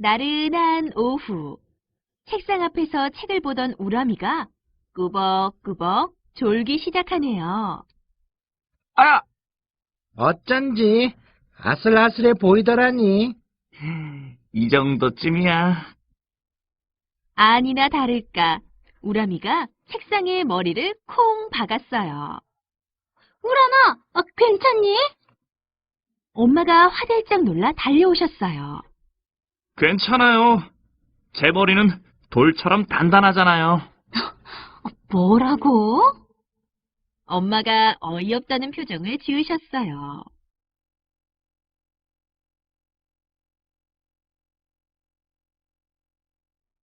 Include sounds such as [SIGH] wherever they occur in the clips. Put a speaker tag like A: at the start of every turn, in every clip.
A: 나른한 오후, 책상 앞에서 책을 보던 우람이가 꾸벅꾸벅 졸기 시작하네요.
B: 아!
C: 어쩐지 아슬아슬해 보이더라니.
B: 이 정도쯤이야.
A: 아니나 다를까, 우람이가 책상에 머리를 콩 박았어요. 우람아, 어, 괜찮니? 엄마가 화들짝 놀라 달려오셨어요.
B: 괜찮아요. 제 머리는 돌처럼 단단하잖아요. [LAUGHS]
A: 뭐라고? 엄마가 어이없다는 표정을 지으셨어요.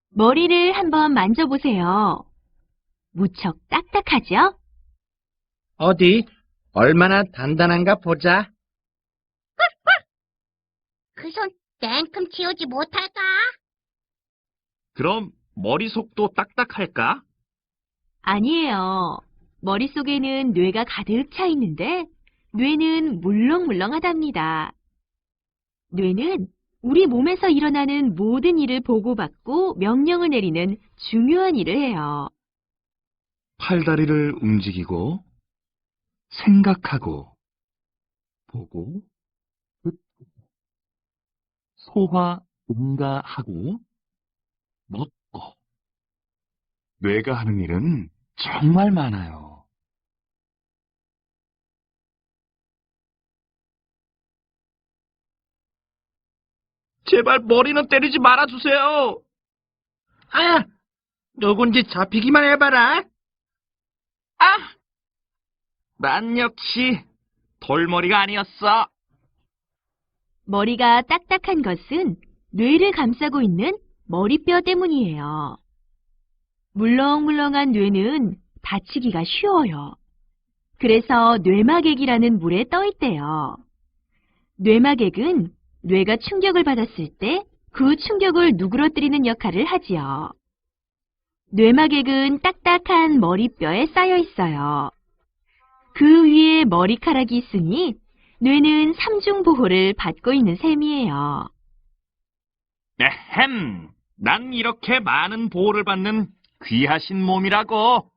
A: 머리를 한번 만져보세요. 무척 딱딱하죠?
C: 어디 얼마나 단단한가 보자.
D: 그 손 땡큼 치우지 못할까?
B: 그럼 머리속도 딱딱할까?
A: 아니에요. 머릿속에는 뇌가 가득 차 있는데 뇌는 물렁물렁하답니다. 뇌는 우리 몸에서 일어나는 모든 일을 보고받고 명령을 내리는 중요한 일을 해요.
B: 팔다리를 움직이고, 생각하고, 보고, 소화, 응가하고, 먹고. 뇌가 하는 일은 정말 많아요. 제발 머리는 때리지 말아주세요.
C: 아, 누군지 잡히기만 해봐라.
B: 아! 난 역시 돌머리가 아니었어.
A: 머리가 딱딱한 것은 뇌를 감싸고 있는 머리뼈 때문이에요. 물렁물렁한 뇌는 다치기가 쉬워요. 그래서 뇌막액이라는 물에 떠 있대요. 뇌막액은 뇌가 충격을 받았을 때 그 충격을 누그러뜨리는 역할을 하지요. 뇌막액은 딱딱한 머리뼈에 쌓여 있어요. 그 위에 머리카락이 있으니 뇌는 삼중 보호를 받고 있는 셈이에요.
B: 에헴, 난 이렇게 많은 보호를 받는 귀하신 몸이라고.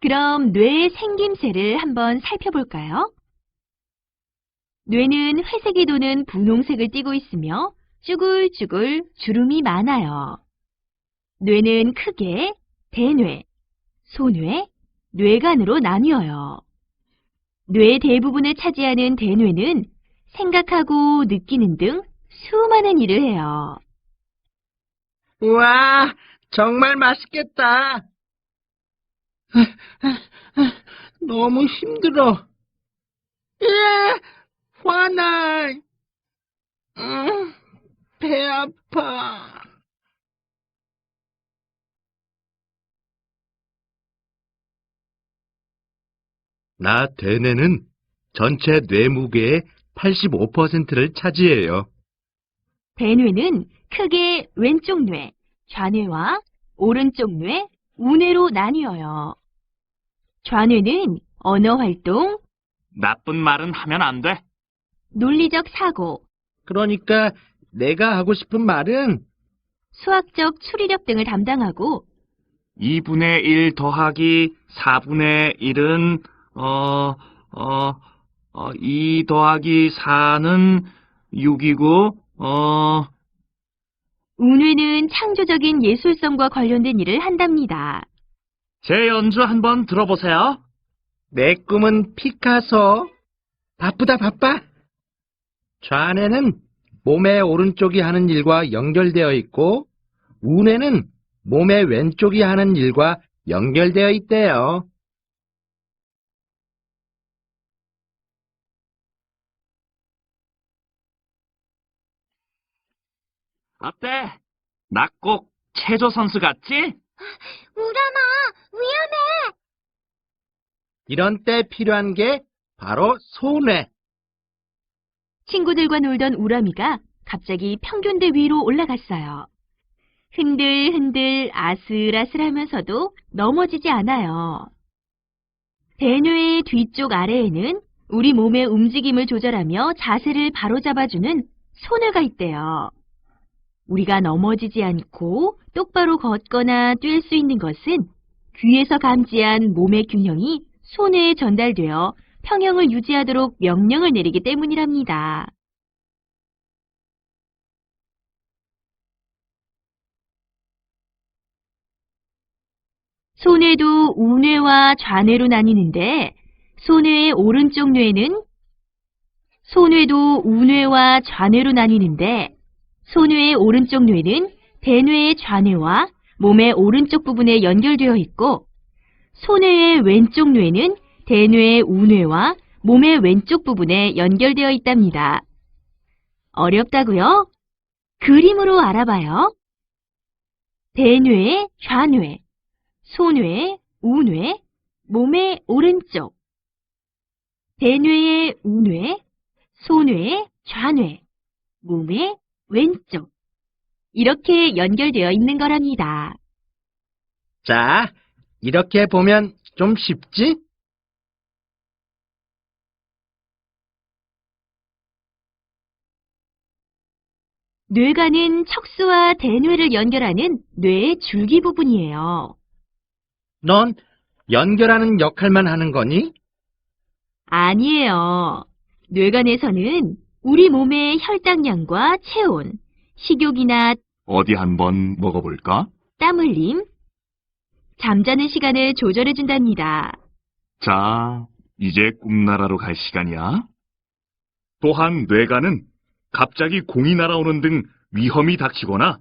A: 그럼 뇌의 생김새를 한번 살펴볼까요? 뇌는 회색이 도는 분홍색을 띠고 있으며 쭈글쭈글 주름이 많아요. 뇌는 크게 대뇌, 소뇌, 뇌간으로 나뉘어요. 뇌 대부분을 차지하는 대뇌는 생각하고 느끼는 등 수많은 일을 해요.
C: 우와, 정말 맛있겠다. 너무 힘들어. 으아, 화나. 음, 배 아파. 나 대뇌는 전체 뇌 무게의 85%를 차지해요.
A: 대뇌는 크게 왼쪽 뇌, 좌뇌와 오른쪽 뇌, 우뇌로 나뉘어요. 좌뇌는 언어 활동,
B: 나쁜 말은 하면 안 돼.
A: 논리적 사고,
C: 그러니까 내가 하고 싶은 말은
A: 수학적 추리력 등을 담당하고
B: 2분의 1 더하기 4분의 1은, 어, 어, 어, 2 더하기 4는 6이고, 어,
A: 우뇌는 창조적인 예술성과 관련된 일을 한답니다.
B: 제 연주 한번 들어보세요.
C: 내 꿈은 피카소. 바쁘다 바빠. 좌뇌는 몸의 오른쪽이 하는 일과 연결되어 있고 우뇌는 몸의 왼쪽이 하는 일과 연결되어 있대요.
B: 어때? 나 꼭 체조 선수 같지?
D: 우람아, 위험해!
C: 이런 때 필요한 게 바로 소뇌.
A: 친구들과 놀던 우람이가 갑자기 평균대 위로 올라갔어요. 흔들흔들 아슬아슬하면서도 넘어지지 않아요. 대뇌의 뒤쪽 아래에는 우리 몸의 움직임을 조절하며 자세를 바로잡아주는 소뇌가 있대요. 우리가 넘어지지 않고 똑바로 걷거나 뛸 수 있는 것은 귀에서 감지한 몸의 균형이 소뇌에 전달되어 평형을 유지하도록 명령을 내리기 때문이랍니다. 소뇌도 우뇌와 좌뇌로 나뉘는데 소뇌의 오른쪽 뇌는 소뇌도 우뇌와 좌뇌로 나뉘는데 소뇌의 오른쪽 뇌는 대뇌의 좌뇌와 몸의 오른쪽 부분에 연결되어 있고 소뇌의 왼쪽 뇌는 대뇌의 우뇌와 몸의 왼쪽 부분에 연결되어 있답니다. 어렵다고요? 그림으로 알아봐요. 대뇌의 좌뇌, 소뇌, 우뇌, 몸의 오른쪽, 대뇌의 우뇌, 소뇌, 좌뇌, 몸의 왼쪽. 이렇게 연결되어 있는 거랍니다.
C: 자, 이렇게 보면 좀 쉽지?
A: 뇌관은 척수와 대뇌를 연결하는 뇌의 줄기 부분이에요.
C: 넌 연결하는 역할만 하는 거니?
A: 아니에요. 뇌관에서는 우리 몸의 혈당량과 체온, 식욕이나
B: 어디 한번 먹어볼까?
A: 땀 흘림, 잠자는 시간을 조절해준답니다.
B: 자, 이제 꿈나라로 갈 시간이야. 또한 뇌가는 갑자기 공이 날아오는 등 위험이 닥치거나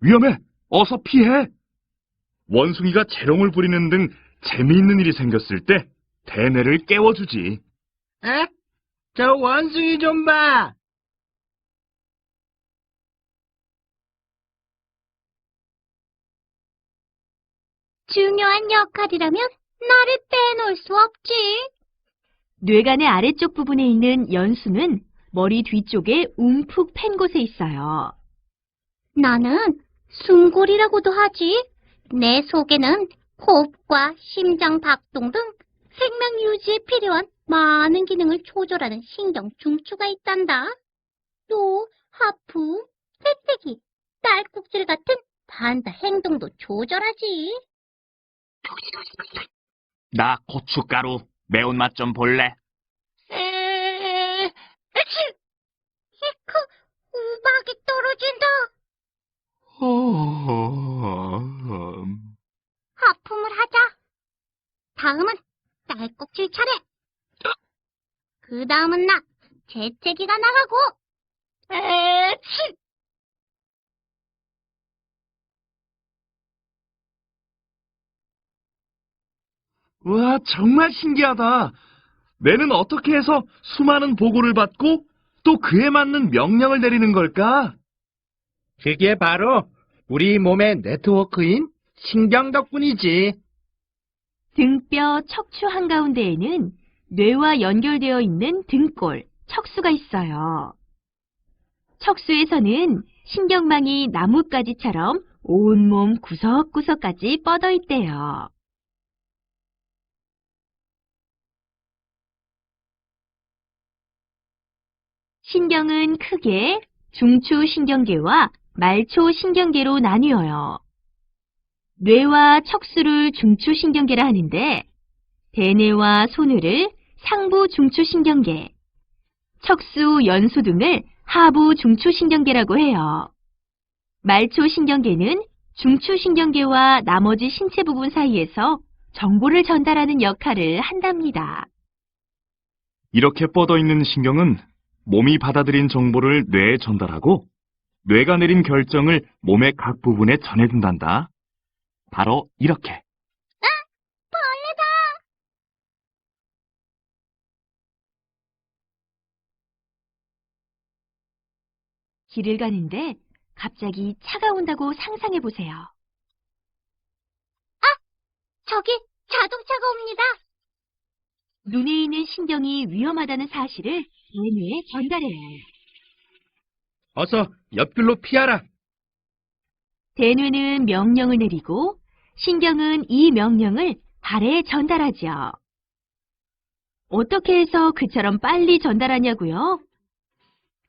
B: 위험해! 어서 피해! 원숭이가 재롱을 부리는 등 재미있는 일이 생겼을 때 대뇌를 깨워주지.
C: 에? 저 원숭이 좀 봐!
D: 중요한 역할이라면 나를 빼놓을 수 없지.
A: 뇌관의 아래쪽 부분에 있는 연수는 머리 뒤쪽에 움푹 팬 곳에 있어요.
D: 나는 숨골이라고도 하지. 내 속에는 호흡과 심장 박동 등 생명 유지에 필요한 많은 기능을 조절하는 신경 중추가 있단다. 또 하품, 새떼기, 딸꾹질 같은 반사 행동도 조절하지.
B: 나 고춧가루 매운맛 좀 볼래?
D: 에, 에치! 히크, 우박이 떨어진다. 하품을 하자. 다음은 딸꾹질 차례. 그 다음은 나, 재채기가 나가고. 에치!
B: 와, 정말 신기하다. 뇌는 어떻게 해서 수많은 보고를 받고 또 그에 맞는 명령을 내리는 걸까?
C: 그게 바로 우리 몸의 네트워크인 신경 덕분이지.
A: 등뼈 척추 한가운데에는 뇌와 연결되어 있는 등골, 척수가 있어요. 척수에서는 신경망이 나뭇가지처럼 온몸 구석구석까지 뻗어 있대요. 신경은 크게 중추 신경계와 말초 신경계로 나뉘어요. 뇌와 척수를 중추 신경계라 하는데 대뇌와 소뇌를 상부 중추 신경계, 척수 연수 등을 하부 중추 신경계라고 해요. 말초 신경계는 중추 신경계와 나머지 신체 부분 사이에서 정보를 전달하는 역할을 한답니다.
B: 이렇게 뻗어 있는 신경은 몸이 받아들인 정보를 뇌에 전달하고 뇌가 내린 결정을 몸의 각 부분에 전해준단다. 바로 이렇게.
A: 길을 가는데 갑자기 차가 온다고 상상해 보세요.
D: 저기 자동차가 옵니다.
A: 눈에 있는 신경이 위험하다는 사실을 대뇌에 전달해요.
C: 어서 옆길로 피하라.
A: 대뇌는 명령을 내리고 신경은 이 명령을 발에 전달하죠. 어떻게 해서 그처럼 빨리 전달하냐고요?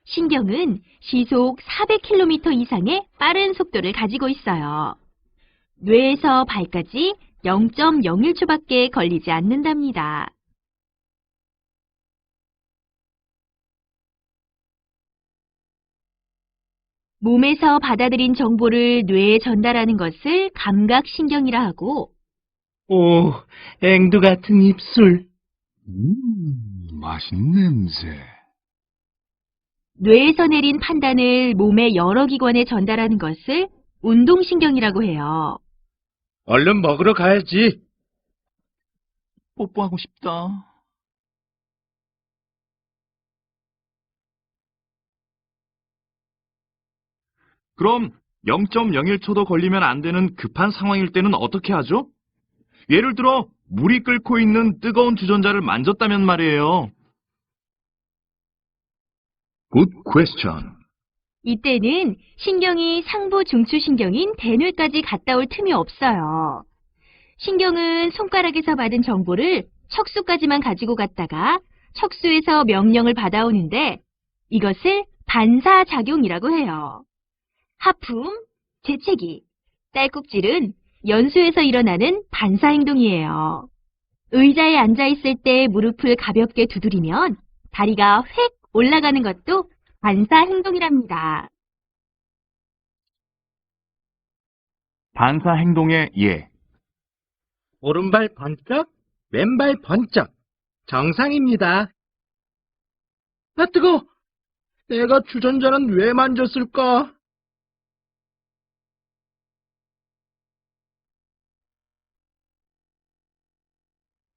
A: 신경은 시속 400km 이상의 빠른 속도를 가지고 있어요. 뇌에서 발까지 0.01초밖에 걸리지 않는답니다. 몸에서 받아들인 정보를 뇌에 전달하는 것을 감각신경이라 하고,
C: 오, 앵두 같은 입술.
B: 음, 맛있는 냄새.
A: 뇌에서 내린 판단을 몸의 여러 기관에 전달하는 것을 운동신경이라고 해요.
C: 얼른 먹으러 가야지.
B: 뽀뽀하고 싶다. 그럼 0.01초도 걸리면 안 되는 급한 상황일 때는 어떻게 하죠? 예를 들어 물이 끓고 있는 뜨거운 주전자를 만졌다면 말이에요. Good question.
A: 이때는 신경이 상부 중추신경인 대뇌까지 갔다 올 틈이 없어요. 신경은 손가락에서 받은 정보를 척수까지만 가지고 갔다가 척수에서 명령을 받아오는데 이것을 반사작용이라고 해요. 하품, 재채기, 딸꾹질은 연수에서 일어나는 반사행동이에요. 의자에 앉아있을 때 무릎을 가볍게 두드리면 다리가 획 올라가는 것도 반사 행동이랍니다.
B: 반사 행동의 예.
C: 오른발 번쩍, 왼발 번쩍. 정상입니다. 아, 뜨거! 내가 주전자는 왜 만졌을까?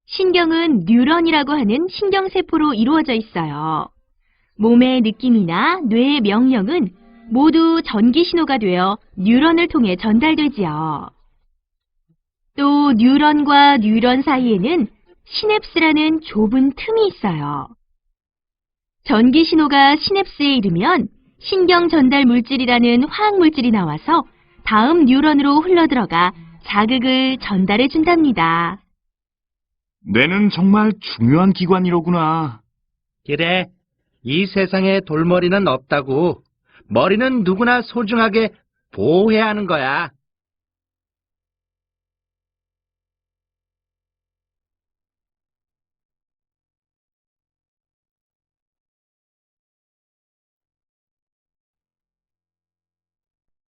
A: 신경은 뉴런이라고 하는 신경세포로 이루어져 있어요. 몸의 느낌이나 뇌의 명령은 모두 전기 신호가 되어 뉴런을 통해 전달되지요. 또 뉴런과 뉴런 사이에는 시냅스라는 좁은 틈이 있어요. 전기 신호가 시냅스에 이르면 신경 전달 물질이라는 화학 물질이 나와서 다음 뉴런으로 흘러들어가 자극을 전달해 준답니다.
B: 뇌는 정말 중요한 기관이로구나.
C: 그래, 이 세상에 돌머리는 없다고. 머리는 누구나 소중하게 보호해야 하는 거야.